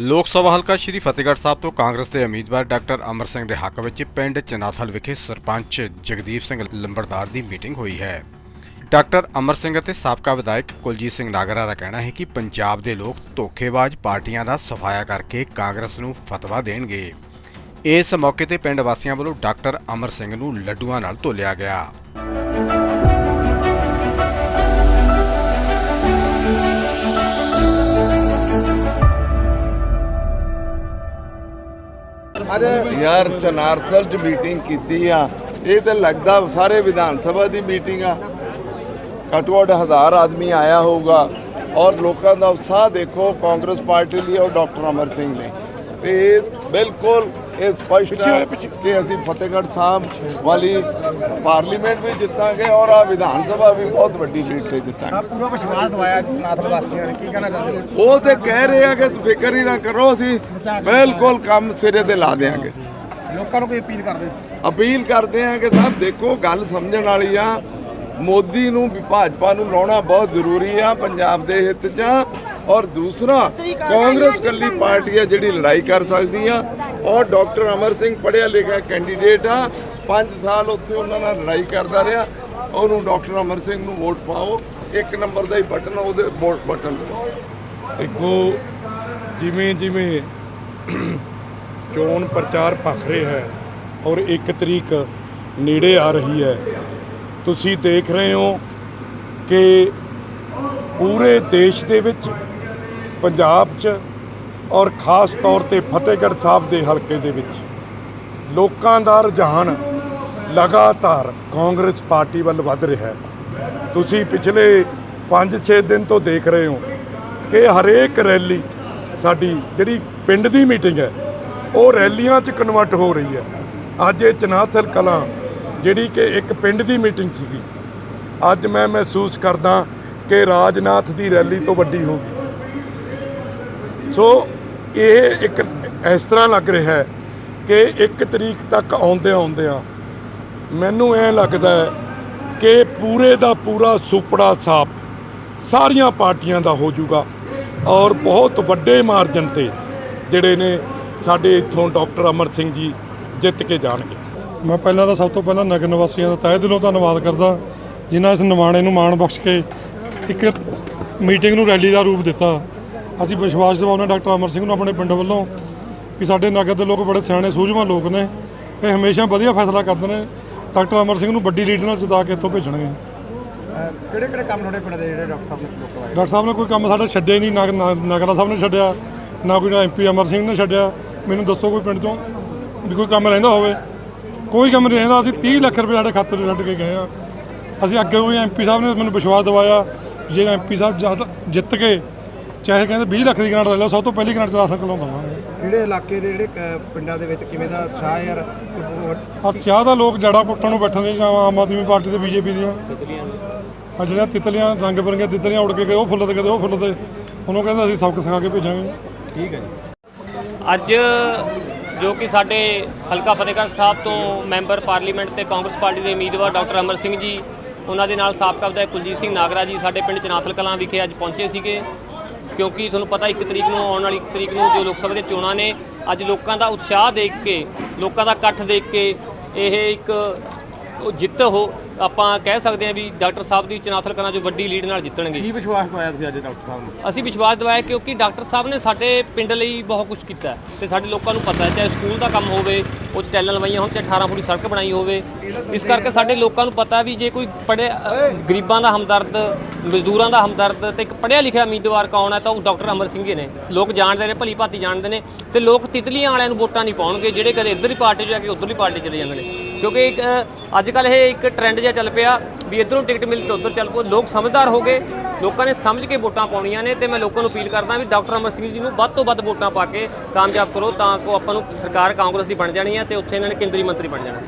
ਲੋਕ ਸਭਾ ਹਲਕਾ ਸ਼੍ਰੀ ਫਤਿਹਗੜ੍ਹ ਸਾਹਿਬ ਤੋਂ ਕਾਂਗਰਸ ਦੇ ਉਮੀਦਵਾਰ ਡਾਕਟਰ ਅਮਰ ਸਿੰਘ ਦੇ ਹੱਕ ਵਿੱਚ ਪਿੰਡ ਚਨਾਥਲ ਵਿਖੇ ਸਰਪੰਚ ਜਗਦੀਪ ਸਿੰਘ ਲੰਬੜਦਾਰ ਦੀ ਮੀਟਿੰਗ ਹੋਈ ਹੈ। ਡਾਕਟਰ ਅਮਰ ਸਿੰਘ ਅਤੇ ਸਾਬਕਾ ਵਿਧਾਇਕ ਕੁਲਜੀਤ ਸਿੰਘ ਨਾਗਰਾ ਦਾ ਕਹਿਣਾ ਹੈ ਕਿ ਪੰਜਾਬ ਦੇ ਲੋਕ ਧੋਖੇਬਾਜ਼ ਪਾਰਟੀਆਂ ਦਾ ਸਫਾਇਆ ਕਰਕੇ ਕਾਂਗਰਸ ਨੂੰ ਫਤਵਾ ਦੇਣਗੇ। ਇਸ ਮੌਕੇ ਤੇ ਪਿੰਡ ਵਾਸੀਆਂ ਵੱਲੋਂ ਡਾਕਟਰ ਅਮਰ ਸਿੰਘ ਨੂੰ ਲੱਡੂਆਂ ਨਾਲ ਤੋਲਿਆ ਗਿਆ। ਯਾਰ ਚਨਾਰਥਲ ਚ ਮੀਟਿੰਗ ਕੀਤੀ ਆ। ਇਹ ਤਾਂ ਲੱਗਦਾ ਸਾਰੇ ਵਿਧਾਨ ਸਭਾ ਦੀ ਮੀਟਿੰਗ ਆ। ਘੱਟੋ ਘੱਟ ਹਜ਼ਾਰ ਆਦਮੀ ਆਇਆ ਹੋਊਗਾ। ਔਰ ਲੋਕਾਂ ਦਾ ਉਤਸ਼ਾਹ ਦੇਖੋ, ਕਾਂਗਰਸ ਪਾਰਟੀ ਲਈ ਔਰ ਡਾਕਟਰ ਅਮਰ ਸਿੰਘ ਲਈ ਤੇ ਇਹ ਬਿਲਕੁਲ ਇਹ ਸਪਸ਼ਟ ਹੈ ਕਿ ਅਸੀਂ ਫਤਿਹਗੜ੍ਹ ਸਾਹਿਬ ਵਾਲੀ ਪਾਰਲੀਮੈਂਟ ਵੀ ਜਿੱਤਾਂਗੇ ਔਰ ਆ ਵਿਧਾਨ ਸਭਾ ਵੀ ਬਹੁਤ ਵੱਡੀ ਲੀਡ ਤੇ ਜਿੱਤਾਂਗੇ ਪੂਰਾ ਵਿਸ਼ਵਾਸ ਦਵਾਇਆ ਨਾਥਲ ਵਾਸੀਆਂ ਨੇ ਕੀ ਕਹਿਣਾ ਚਾਹੁੰਦੇ ਹੋ? ਉਹ ਤੇ ਕਹਿ ਰਹੇ ਆ ਕਿ ਫਿਕਰ ਹੀ ਨਾ ਕਰੋ ਅਸੀਂ ਬਿਲਕੁਲ ਕੰਮ ਸਿਰੇ ਤੇ ਲਾ ਦੇਾਂਗੇ ਲੋਕਾਂ ਨੂੰ ਕੋਈ ਅਪੀਲ ਕਰਦੇ ਹੋ? ਅਪੀਲ ਕਰਦੇ ਆ ਕਿ ਸਾਹਿਬ ਦੇਖੋ ਗੱਲ ਸਮਝਣ ਵਾਲੀ ਆ। ਮੋਦੀ ਨੂੰ ਵੀ ਭਾਜਪਾ ਨੂੰ ਲਾਉਣਾ ਬਹੁਤ ਜ਼ਰੂਰੀ ਆ ਪੰਜਾਬ ਦੇ ਹਿੱਤ 'ਚ। ਔਰ ਦੂਸਰਾ ਕਾਂਗਰਸ ਕੱਲੀ ਪਾਰਟੀ ਆ ਜਿਹੜੀ ਲੜਾਈ ਕਰ ਸਕਦੀ ਆ। ਔਰ ਡਾਕਟਰ ਅਮਰ ਸਿੰਘ ਪੜ੍ਹਿਆ ਲਿਖਿਆ ਕੈਂਡੀਡੇਟ ਆ। 5 ਸਾਲ ਉੱਥੇ ਉਹਨਾਂ ਨਾਲ ਲੜਾਈ ਕਰਦਾ ਰਿਹਾ। ਉਹਨੂੰ ਡਾਕਟਰ ਅਮਰ ਸਿੰਘ ਨੂੰ ਵੋਟ ਪਾਓ। ਇੱਕ ਨੰਬਰ ਦਾ ਹੀ ਬਟਨ ਉਹਦੇ ਵੋਟ ਬਟਨ ਦੇਖੋ, ਜਿਵੇਂ ਜਿਵੇਂ ਚੋਣ ਪ੍ਰਚਾਰ ਭਖ ਰਿਹਾ ਹੈ ਔਰ ਇੱਕ ਤਰੀਕ ਨੇੜੇ ਆ ਰਹੀ ਹੈ, ਤੁਸੀਂ ਦੇਖ ਰਹੇ ਹੋ ਕਿ ਪੂਰੇ ਦੇਸ਼ ਦੇ ਵਿੱਚ ਪੰਜਾਬ 'ਚ ਔਰ ਖਾਸ ਤੌਰ ਤੇ ਫਤਿਹਗੜ੍ਹ ਸਾਹਿਬ ਦੇ ਹਲਕੇ ਦੇ ਵਿੱਚ। ਲੋਕਾਂ ਦਾ ਰੁਝਾਨ ਲਗਾਤਾਰ ਕਾਂਗਰਸ ਪਾਰਟੀ ਵੱਲ ਵੱਧ ਰਿਹਾ ਹੈ। ਤੁਸੀਂ ਪਿਛਲੇ 5-6 ਦਿਨ ਤੋਂ ਦੇਖ ਰਹੇ ਹੋ ਕਿ ਹਰੇਕ ਰੈਲੀ ਸਾਡੀ ਜਿਹੜੀ ਪਿੰਡ ਦੀ ਮੀਟਿੰਗ ਹੈ, ਉਹ ਰੈਲੀਆਂ 'ਚ ਕਨਵਰਟ ਹੋ ਰਹੀ ਹੈ। ਅੱਜ ਇਹ ਚਨਾਥਲ ਕਲਾਂ ਜਿਹੜੀ ਕਿ ਇੱਕ ਪਿੰਡ ਦੀ ਮੀਟਿੰਗ ਸੀਗੀ, ਅੱਜ ਮੈਂ ਮਹਿਸੂਸ ਕਰਦਾ ਕਿ ਰਾਜਨਾਥ ਦੀ ਰੈਲੀ ਤੋਂ ਵੱਡੀ ਹੋ ਗਈ। ਸੋ ਇਹ ਇੱਕ ਇਸ ਤਰ੍ਹਾਂ ਲੱਗ ਰਿਹਾ ਹੈ ਕਿ ਇੱਕ ਤਰੀਕ ਤੱਕ ਆਉਂਦੇ ਆਉਂਦਿਆਂ ਮੈਨੂੰ ਐ ਲੱਗਦਾ ਹੈ ਕਿ ਪੂਰੇ ਦਾ ਪੂਰਾ ਸੁਪੜਾ ਸਾਫ਼ ਸਾਰੀਆਂ ਪਾਰਟੀਆਂ ਦਾ ਹੋ ਜਾਊਗਾ ਔਰ ਬਹੁਤ ਵੱਡੇ ਮਾਰਜਨ ਤੇ ਜਿਹੜੇ ਨੇ ਸਾਡੇ ਇੱਥੋਂ ਡਾਕਟਰ ਅਮਰ ਸਿੰਘ ਜੀ ਜਿੱਤ ਕੇ ਜਾਣਗੇ। ਮੈਂ ਪਹਿਲਾਂ ਤਾਂ ਸਭ ਤੋਂ ਪਹਿਲਾਂ ਨਗਰ ਨਿਵਾਸੀਆਂ ਦਾ ਤਹਿ ਦਿਲੋਂ ਧੰਨਵਾਦ ਕਰਦਾ, ਜਿਨ੍ਹਾਂ ਇਸ ਨਿਮਾਣੇ ਨੂੰ ਮਾਣ ਬਖਸ਼ ਕੇ ਇੱਕ ਮੀਟਿੰਗ ਨੂੰ ਰੈਲੀ ਦਾ ਰੂਪ ਦਿੱਤਾ। ਅਸੀਂ ਵਿਸ਼ਵਾਸ ਦਿਵਾਉਂਦੇ ਹਾਂ ਡਾਕਟਰ ਅਮਰ ਸਿੰਘ ਨੂੰ ਆਪਣੇ ਪਿੰਡ ਵੱਲੋਂ ਕਿ ਸਾਡੇ ਨਗਰ ਦੇ ਲੋਕ ਬੜੇ ਸਿਆਣੇ ਸੂਝਵਾਨ ਲੋਕ ਨੇ। ਇਹ ਹਮੇਸ਼ਾ ਵਧੀਆ ਫੈਸਲਾ ਕਰਦੇ ਨੇ। ਡਾਕਟਰ ਅਮਰ ਸਿੰਘ ਨੂੰ ਵੱਡੀ ਲੀਡ ਨਾਲ ਜਿਤਾ ਕੇ ਇੱਥੋਂ ਭੇਜਣਗੇ। ਕਿਹੜੇ ਕਿਹੜੇ ਕੰਮ ਤੁਹਾਡੇ ਪਿੰਡ ਦੇ ਜਿਹੜੇ ਡਾਕਟਰ ਸਾਹਿਬ ਨੇ ਲੋਕ ਡਾਕਟਰ ਸਾਹਿਬ ਨੇ ਕੋਈ ਕੰਮ ਸਾਡਾ ਛੱਡਿਆ ਹੀ ਨਹੀਂ ਨਗਰਾ ਸਾਹਿਬ ਨੇ ਛੱਡਿਆ ਨਾ ਕੋਈ ਐਮਪੀ ਅਮਰ ਸਿੰਘ ਨੇ ਛੱਡਿਆ। ਮੈਨੂੰ ਦੱਸੋ ਕੋਈ ਪਿੰਡ ਚੋਂ ਵੀ ਕੋਈ ਕੰਮ ਰਹਿੰਦਾ ਹੋਵੇ। ਕੋਈ ਕੰਮ ਨਹੀਂ ਰਹਿੰਦਾ ਅਸੀਂ 30 ਲੱਖ ਰੁਪਏ ਸਾਡੇ ਖਾਤੇ 'ਚ ਛੱਡ ਕੇ ਗਏ ਆ ਅਸੀਂ ਅੱਗੇ ਕੋਈ ਐਮਪੀ ਸਾਹਿਬ ਨੇ ਮੈਨੂੰ ਵਿਸ਼ਵਾਸ ਦਿਵਾਇਆ ਜੇ ਐਮਪੀ ਸਾਹਿਬ ਜਿੱਤ ਕੇ ਚਾਹੇ ਕਹਿੰਦੇ 20 ਲੱਖ ਦੀ ਗ੍ਰਾਂਟ ਲੈ ਲਓ ਸਭ ਤੋਂ ਪਹਿਲੀ ਗ੍ਰਾਂਟ ਚਲਾ ਸਕਲੋਂ ਦਵਾਂਗੇ। ਜਿਹੜੇ ਇਲਾਕੇ ਦੇ ਜਿਹੜੇ ਕ- ਪਿੰਡਾਂ ਦੇ ਵਿੱਚ ਕਿਵੇਂ ਦਾ ਉਤਸ਼ਾਹ ਯਾਰ? ਆ ਚਾਹ ਦਾ ਲੋਕ ਜੜਾ ਪੁੱਟਣ ਨੂੰ ਬੈਠੇ ਨੇ ਜਾਂ ਆਮ ਆਦਮੀ ਪਾਰਟੀ ਤੇ ਬੀਜੇਪੀ ਦੀਆਂ। ਆ ਜਿਹੜੀਆਂ ਤਿਤਲੀਆਂ ਰੰਗ ਬਰੰਗੀਆਂ ਤਿਤਲੀਆਂ ਉੜ ਕੇ ਗਏ ਉਹ ਫੁੱਲ ਤੇ ਕਦੇ ਉਹ ਫੁੱਲ ਤੇ। ਉਹਨੂੰ ਕਹਿੰਦਾ ਅਸੀਂ ਸਬਕ ਸਿਖਾ ਕੇ ਭੇਜਾਂਗੇ। ਠੀਕ ਹੈ ਜੀ। ਅੱਜ ਜੋ ਕਿ ਸਾਡੇ ਹਲਕਾ ਫਤਿਹਗੜ੍ਹ ਸਾਹਿਬ ਤੋਂ ਮੈਂਬਰ ਪਾਰਲੀਮੈਂਟ ਤੇ ਕਾਂਗਰਸ ਪਾਰਟੀ ਦੇ ਉਮੀਦਵਾਰ ਡਾਕਟਰ ਅਮਰ ਸਿੰਘ ਜੀ ਉਹਨਾਂ ਦੇ ਨਾਲ ਸਾਬਕਾ ਵਿਧਾਇਕ ਕੁਲਜੀਤ ਸਿੰਘ ਨਾਗਰਾ ਜੀ ਸਾਡੇ ਪਿੰਡ ਚਨਾਥਲ ਕਲਾਂ ਵਿਖੇ ਅੱਜ ਪਹੁੰਚੇ ਸੀਗੇ। ਕਿਉਂਕਿ ਤੁਹਾਨੂੰ ਪਤਾ 1 ਤਰੀਕ ਨੂੰ ਆਉਣ ਵਾਲੀ 1 ਤਰੀਕ ਨੂੰ ਜੋ ਲੋਕ ਸਭਾ ਦੀਆਂ ਚੋਣਾਂ ਨੇ, ਅੱਜ ਲੋਕਾਂ ਦਾ ਉਤਸ਼ਾਹ ਦੇਖ ਕੇ, ਲੋਕਾਂ ਦਾ ਇਕੱਠ ਦੇਖ ਕੇ, ਇਹ ਇੱਕ ਜਿੱਤ ਹੋ ਆਪਾਂ ਕਹਿ ਸਕਦੇ ਹਾਂ ਵੀ ਡਾਕਟਰ ਸਾਹਿਬ ਦੀ ਚਨਾਥਲ ਕਲਾਂ ਜੋ ਵੱਡੀ ਲੀਡ ਨਾਲ ਜਿੱਤਣਗੇ। ਕੀ ਵਿਸ਼ਵਾਸ ਦਵਾਇਆ ਤੁਸੀਂ ਅੱਜ ਡਾਕਟਰ ਸਾਹਿਬ ਨੂੰ? ਅਸੀਂ ਵਿਸ਼ਵਾਸ ਦਿਵਾਇਆ ਕਿਉਂਕਿ ਡਾਕਟਰ ਸਾਹਿਬ ਨੇ ਸਾਡੇ ਪਿੰਡ ਲਈ ਬਹੁਤ ਕੁਝ ਕੀਤਾ ਹੈ ਤੇ ਸਾਡੇ ਲੋਕਾਂ ਨੂੰ ਪਤਾ ਹੈ ਚਾਹੇ ਸਕੂਲ ਦਾ ਕੰਮ ਹੋਵੇ ਉਹ 'ਚ ਟੈਲਾਂ ਲਵਾਈਆਂ ਹੋਣ ਚਾਹੇ 18 ਫੁੱਟ ਸੜਕ ਬਣਾਈ ਹੋਵੇ। ਇਸ ਕਰਕੇ ਸਾਡੇ ਲੋਕਾਂ ਨੂੰ ਪਤਾ ਵੀ ਜੇ ਕੋਈ ਪੜ੍ਹੇ ਗਰੀਬਾਂ ਦਾ ਹਮਦਰਦ ਮਜ਼ਦੂਰਾਂ ਦਾ ਹਮਦਰਦ ਤੇ ਇੱਕ ਪੜ੍ਹਿਆ ਲਿਖਿਆ ਉਮੀਦਵਾਰ ਕੌਣ ਹੈ ਤਾਂ ਉਹ ਡਾਕਟਰ ਅਮਰ ਸਿੰਘ ਹੀ ਨੇ। ਲੋਕ ਜਾਣਦੇ ਨੇ ਭਲੀ ਭਾਤੀ ਜਾਣਦੇ ਨੇ ਤੇ ਲੋਕ ਤਿਤਲੀਆਂ ਵਾਲਿਆਂ ਨੂੰ ਵੋਟਾਂ ਨਹੀਂ ਪਾਉਣਗੇ ਜਿਹੜੇ ਕਦੇ ਇੱਧਰਲੀ ਪਾਰਟੀ 'ਚ ਜਾ ਕੇ ਉੱਧਰਲੀ ਪਾਰਟੀ ਚਲੇ ਜਾਂਦੇ ਨੇ। ਕਿਉਂਕਿ ਇੱਕ ਅੱਜ ਕੱਲ ਇਹ ਇੱਕ ਟ੍ਰੈਂਡ ਜਿਹਾ ਚੱਲ ਪਿਆ ਵੀ ਇੱਧਰੋਂ ਟਿਕਟ ਮਿਲ ਤੇ ਉੱਧਰ ਚੱਲ ਪੋ ਲੋਕ ਸਮਝਦਾਰ ਹੋ ਗਏ। ਲੋਕਾਂ ਨੇ ਸਮਝ ਕੇ ਵੋਟਾਂ ਪਾਉਣੀਆਂ ਨੇ ਤੇ ਮੈਂ ਲੋਕਾਂ ਨੂੰ ਅਪੀਲ ਕਰਦਾ ਵੀ ਡਾਕਟਰ ਅਮਰ ਸਿੰਘ ਜੀ ਨੂੰ ਵੱਧ ਤੋਂ ਵੱਧ ਵੋਟਾਂ ਪਾ ਕੇ ਕਾਮਯਾਬ ਕਰੋ ਤਾਂ ਕੋ ਆਪਾਂ ਨੂੰ ਸਰਕਾਰ ਕਾਂਗਰਸ ਦੀ ਬਣ ਜਾਣੀ ਹੈ ਤੇ ਉੱਥੇ ਇਹਨਾਂ ਨੇ ਕੇਂਦਰੀ ਮੰਤਰੀ ਬਣ ਜਾਣਾ।